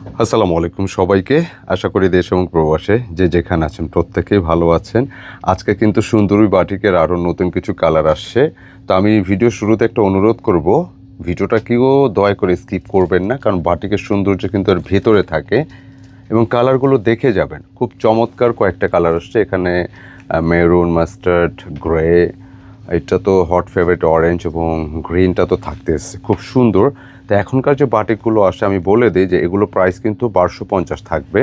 আসসালামু আলাইকুম সবাইকে। আশা করি দেশ এবং প্রবাসে যে যেখানে আছেন প্রত্যেকেই ভালো আছেন। আজকে কিন্তু সুন্দরী বাটিকের আরও নতুন কিছু কালার আসছে। তো আমি ভিডিও শুরুতে একটা অনুরোধ করব, ভিডিওটা কেউ দয়া করে স্কিপ করবেন না, কারণ বাটিকের সৌন্দর্য কিন্তু এর ভেতরে থাকে এবং কালারগুলো দেখে যাবেন। খুব চমৎকার কয়েকটা কালার আসছে। এখানে মেরুন মাস্টার্ড গ্রে এটা তো হট ফেভারিট অরেঞ্জ এবং গ্রিনটা তো থাকতে এসছে। খুব সুন্দর। তো এখনকার যে বাটিকগুলো আসে, আমি বলে দিই যে এগুলো প্রাইস কিন্তু বারোশো পঞ্চাশ থাকবে।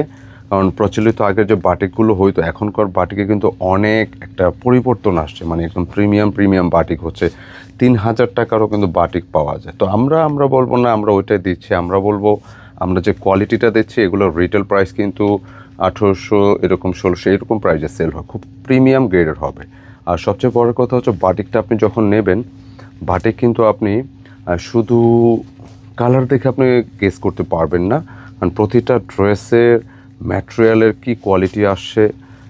কারণ প্রচলিত আগের যে বাটিকগুলো হইতো, এখনকার বাটিকে কিন্তু অনেক একটা পরিবর্তন আসছে। মানে একদম প্রিমিয়াম প্রিমিয়াম বাটিক হচ্ছে। তিন হাজার টাকারও কিন্তু বাটিক পাওয়া যায়। তো আমরা আমরা বলব না, আমরা ওইটাই দিচ্ছি। আমরা বলব, আমরা যে কোয়ালিটিটা দিচ্ছি এগুলোর রিটেল প্রাইস কিন্তু আঠেরোশো, এরকম ষোলোশো, এরকম প্রাইসে সেল হয়। খুব প্রিমিয়াম গ্রেডের হবে। আর সবচেয়ে বড় কথা হচ্ছে বাটিকটা আপনি যখন নেবেন, বাটিক কিন্তু আপনি শুধু কালার দেখে আপনি গেস করতে পারবেন না। কারণ প্রতিটা ড্রেসের ম্যাটেরিয়ালের কি কোয়ালিটি আসছে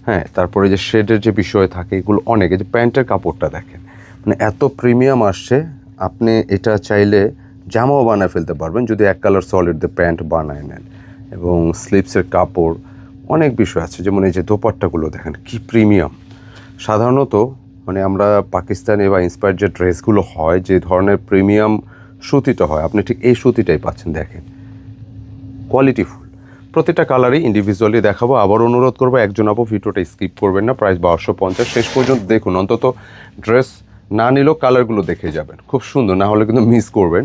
হ্যাঁ তারপরে যে শেডের যে বিষয় থাকে, এগুলো অনেক। যে প্যান্টের কাপড়টা দেখেন মানে এত প্রিমিয়াম আসছে, আপনি এটা চাইলে জামাও বানায় ফেলতে পারবেন, যদি এক কালার সলিড দিয়ে প্যান্ট বানায় নেন। এবং স্লিপসের কাপড়, অনেক বিষয় আছে। যেমন এই যে দোপাট্টাগুলো দেখেন, কি প্রিমিয়াম সাধারণত মানে আমরা পাকিস্তানে বা ইন্সপায়ার যে ড্রেসগুলো হয়, যে ধরনের প্রিমিয়াম সুতিটা হয়, আপনি ঠিক এই সুতিটাই পাচ্ছেন, দেখেন। কোয়ালিটিফুল প্রতিটা কালারই ইন্ডিভিজুয়ালি দেখাবো। আবার অনুরোধ করব, একজন আপু ভিডিওটা স্কিপ করবেন না, প্রাইস বারোশো পঞ্চাশ। শেষ পর্যন্ত দেখুন, অন্তত ড্রেস না নিলেও কালারগুলো দেখে যাবেন। খুব সুন্দর, না হলে কিন্তু মিস করবেন।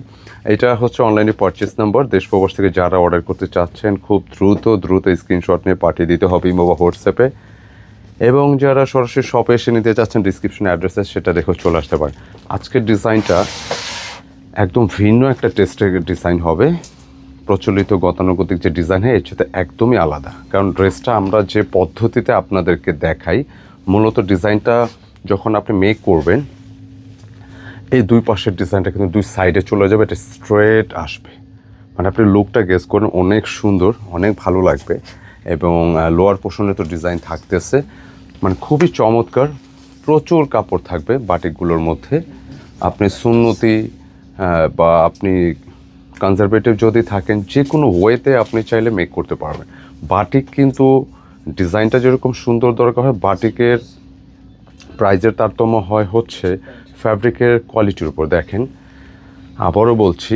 এটা হচ্ছে অনলাইনে পারচেস নাম্বার দেশ প্রবাস থেকে যারা অর্ডার করতে চাচ্ছেন, খুব দ্রুত দ্রুত স্ক্রিনশট নিয়ে পাঠিয়ে দিতে হবে ইমো বা হোয়াটসঅ্যাপে এবং যারা সরাসরি শপে এসে নিতে চাচ্ছেন ডিসক্রিপশনে অ্যাড্রেস আছে সেটা দেখেও চলে আসতে পারেন। আজকের ডিজাইনটা একদম ভিন্ন একটা টেস্টের ডিজাইন হবে। প্রচলিত গতানুগতিক যে ডিজাইন হয় এর সাথে একদমই আলাদা। কারণ ড্রেসটা আমরা যে পদ্ধতিতে আপনাদেরকে দেখাই, মূলত ডিজাইনটা যখন আপনি মেক করবেন, এই দুই পাশের ডিজাইনটা কিন্তু দুই সাইডে চলে যাবে, এটা স্ট্রেট আসবে। মানে আপনি লুকটা গেস করেন, অনেক সুন্দর, অনেক ভালো লাগবে। এবং লোয়ার পোর্শনে তো ডিজাইন থাকতেছে। খুবই চমৎকার, প্রচুর কাপড় থাকবে বাটিকগুলোর মধ্যে। আপনি সুন্নতি বা আপনি কনজারভেটিভ যদি থাকেন যে কোনো ওয়েতে আপনি চাইলে মেক করতে পারবেন। বাটিক কিন্তু ডিজাইনটা যেরকম সুন্দর দরকার হয়, বাটিকের প্রাইজের তারতম্য হয় হচ্ছে ফ্যাব্রিকের কোয়ালিটির উপর। দেখেন, আবারও বলছি,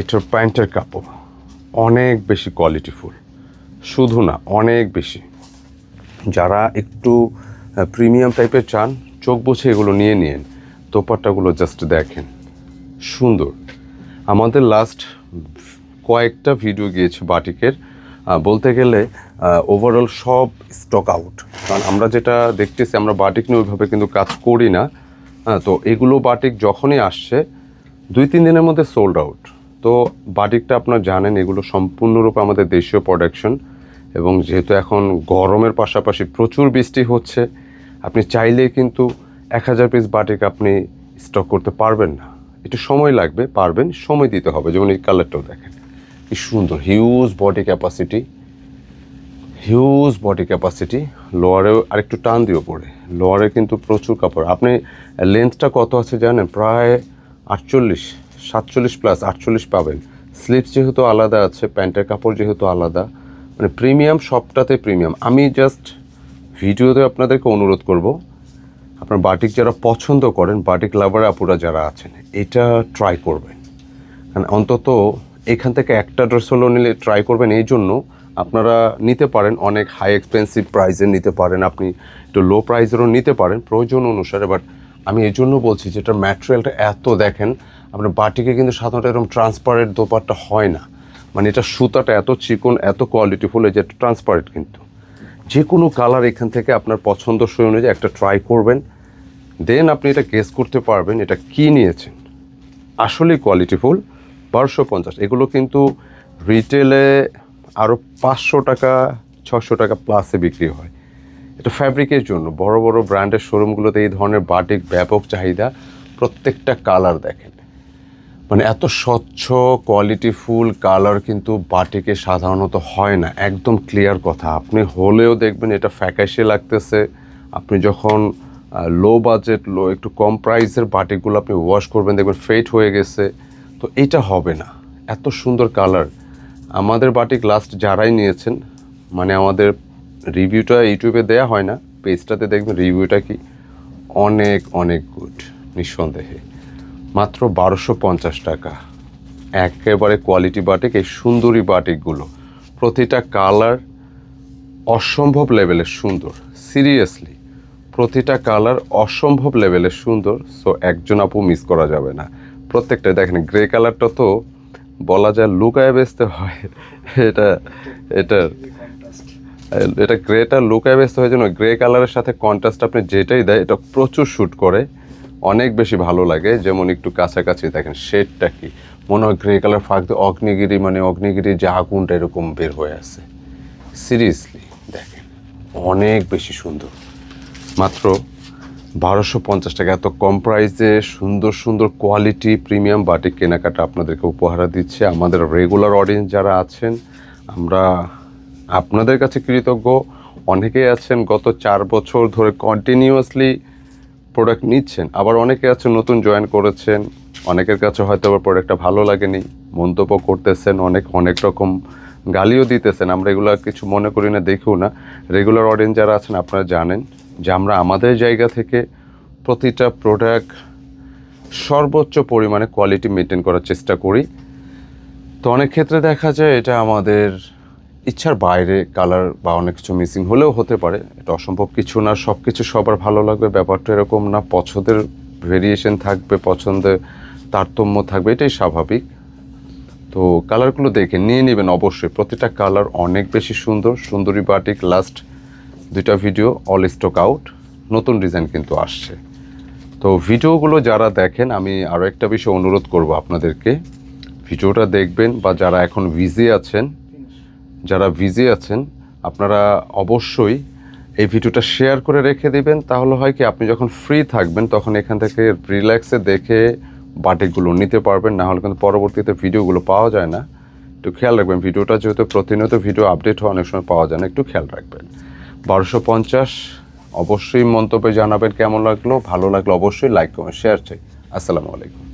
এটার প্যান্টের কাপড় অনেক বেশি কোয়ালিটিফুল শুধু না, অনেক বেশি। যারা একটু প্রিমিয়াম টাইপের চান, চোখ বুঝে এগুলো নিয়ে নিন। দোপাট্টাগুলো জাস্ট দেখেন। সুন্দর। আমাদের লাস্ট কয়েকটা ভিডিও গিয়েছে বাটিকের। বলতে গেলে ওভারঅল সব স্টক আউট কারণ আমরা যেটা দেখতেছি, আমরা বাটিক নিয়ে ওইভাবে কিন্তু কাজ করি না। হ্যাঁ তো এগুলো বাটিক যখনই আসছে, দুই, তিন দিনের মধ্যে সোল্ড আউট তো বাটিকটা আপনারা জানেন, এগুলো সম্পূর্ণরূপে আমাদের দেশীয় প্রোডাকশন এবং যেহেতু এখন গরমের পাশাপাশি প্রচুর বৃষ্টি হচ্ছে, আপনি চাইলেই কিন্তু এক হাজার পিস বাটিক আপনি স্টক করতে পারবেন না। একটু সময় লাগবে, পারবেন, সময় দিতে হবে। যেমন এই কালারটাও দেখেন। কি সুন্দর huge body capacity huge body capacity লোয়ারেও আরেকটু টান দিয়েও পড়ে লোয়ারে কিন্তু প্রচুর কাপড়। আপনি লেন্থটা কত আছে জানেন? প্রায় আটচল্লিশ, সাতচল্লিশ প্লাস আটচল্লিশ পাবেন। স্লিপস যেহেতু আলাদা আছে, প্যান্টের কাপড় যেহেতু আলাদা মানে প্রিমিয়াম, সবটাতে প্রিমিয়াম। আমি জাস্ট ভিডিওতে আপনাদেরকে অনুরোধ করব, আপনার বাটিক যারা পছন্দ করেন, বাটিক লাভার আপুরা যারা আছেন, এটা ট্রাই করবেন। কারণ অন্তত এখান থেকে একটা ড্রেস হলেও নিলে ট্রাই করবেন, এই জন্য আপনারা নিতে পারেন, অনেক হাই এক্সপেন্সিভ প্রাইসে নিতে পারেন, আপনি একটু লো প্রাইসেরও নিতে পারেন, প্রয়োজন অনুসারে বাট আমি এই জন্য বলছি যে এটার ম্যাটেরিয়ালটা এত দেখেন, আপনার বাটিকে কিন্তু সাধারণত এরকম ট্রান্সপারেন্ট দোপারটা হয় না। মানে এটা সুতাটা এত চিকন, এত কোয়ালিটিফুল এই যে ট্রান্সপারেন্ট কিন্তু। যে কোনো কালার এখান থেকে আপনার পছন্দ পছন্দসই অনুযায়ী একটা ট্রাই করবেন। দেন আপনি এটা গেস করতে পারবেন এটা কি নিয়েছেন। আসলেই কোয়ালিটিফুল বারোশো পঞ্চাশ। এগুলো কিন্তু রিটেলে আরও পাঁচশো টাকা ছশো টাকা প্লাসে বিক্রি হয়। এটা ফ্যাব্রিকের জন্য। বড় বড় ব্র্যান্ডের শোরুমগুলোতে এই ধরনের বাটিক ব্যাপক চাহিদা প্রত্যেকটা কালার দেখেন। মানে এত স্বচ্ছ কোয়ালিটিফুল কালার কিন্তু বাটিকে সাধারণত হয় না। একদম ক্লিয়ার কথা। আপনি হলেও দেখবেন এটা ফ্যাকাশে লাগতেছে। আপনি যখন লো বাজেট লো একটু কম প্রাইসের বাটিকগুলো আপনি ওয়াশ করবেন, দেখবেন ফেট হয়ে গেছে। তো এটা হবে না। এত সুন্দর কালার আমাদের বাটিক লাস্ট যারাই নিয়েছেন মানে আমাদের রিভিউটা ইউটিউবে দেয়া হয় না পেজটাতে দেখবেন রিভিউটা কি? অনেক অনেক গুড নিঃসন্দেহে। মাত্র বারোশো পঞ্চাশ টাকা। একেবারে কোয়ালিটি বাটিক এই সুন্দরী বাটিকগুলো প্রতিটা কালার অসম্ভব লেভেলের সুন্দর। সিরিয়াসলি প্রতিটা কালার অসম্ভব লেভেলের সুন্দর। সো একজন আপু মিস করা যাবে না। প্রত্যেকটা, দেখেন গ্রে কালারটা তো বলা যায় লুকায় বেচতে হয়। এটা এটা এটা গ্রেটা লুকায় বেচতে হয় যেন গ্রে কালারের সাথে কন্ট্রাস্ট আপনি যেটাই দেয়, এটা প্রচুর শ্যুট করে। অনেক বেশি ভালো লাগে। যেমন একটু কাছাকাছি দেখেন, শেডটা কি? মনে হয় গ্রে কালার ফাঁক দিয়ে অগ্নিগিরি মানে অগ্নিগিরি যে আগুনটা এরকম বের হয়ে আছে। সিরিয়াসলি দেখেন, অনেক বেশি সুন্দর। মাত্র বারোশো পঞ্চাশ টাকা। এত কম প্রাইসে সুন্দর সুন্দর কোয়ালিটি প্রিমিয়াম বাটিক কেনাকাটা আপনাদেরকে উপহার দিচ্ছে। আমাদের রেগুলার অডিয়েন্স যারা আছেন, আমরা আপনাদের কাছে কৃতজ্ঞ। অনেকেই আছেন গত চার বছর ধরে কন্টিনিউয়াসলি প্রোডাক্ট নিচ্ছেন। আবার অনেকে আছেন নতুন জয়েন করেছেন, অনেকের কাছে হয়তো আবার প্রোডাক্টটা ভালো লাগেনি, মন্তব্য করতেছেন, অনেক অনেক রকম গালিও দিতেছেন। আমরা এগুলো কিছু মনে করি না, দেখেও না। রেগুলার অডিয়েন্স যারা আছেন, আপনারা জানেন যে আমরা আমাদের জায়গা থেকে প্রতিটা প্রোডাক্ট সর্বোচ্চ পরিমাণে কোয়ালিটি মেনটেন করার চেষ্টা করি। তো অনেক ক্ষেত্রে দেখা যায় এটা আমাদের ইচ্ছার বাইরে কালার বা অনেক কিছু মিসিং হলেও হতে পারে, এটা অসম্ভব কিছু না সব কিছু সবার ভালো লাগবে, ব্যাপারটা এরকম না, পছন্দের ভেরিয়েশন থাকবে, পছন্দের তারতম্য থাকবে, এটাই স্বাভাবিক। তো কালারগুলো দেখে নিয়ে নেবেন অবশ্যই, প্রতিটা কালার অনেক বেশি সুন্দর, সুন্দরী বাটিক লাস্ট দুইটা ভিডিও অল স্টক আউট নতুন ডিজাইন কিন্তু আসছে। তো ভিডিওগুলো যারা দেখেন, আমি আরও একটা বিষয় অনুরোধ করব আপনাদেরকে ভিডিওটা দেখবেন বা যারা এখন ভিজি আছেন যারা ভিজি আছেন, আপনারা অবশ্যই এই ভিডিওটা শেয়ার করে রেখে দিবেন। তাহলে হয় কি, আপনি যখন ফ্রি থাকবেন, তখন এখান থেকে রিল্যাক্সে দেখে বাটিকগুলো নিতে পারবেন। না হলে কিন্তু পরবর্তীতে ভিডিওগুলো পাওয়া যায় না। একটু খেয়াল রাখবেন, ভিডিওটা যেহেতু প্রতিনিয়ত ভিডিও আপডেট হয় অনেক সময় পাওয়া যায় না, একটু খেয়াল রাখবেন। বারোশো পঞ্চাশ, অবশ্যই মন্তব্যে জানাবেন কেমন লাগল। ভালো লাগল অবশ্যই লাইক কমেন্ট শেয়ার চাই। আসসালামু আলাইকুম।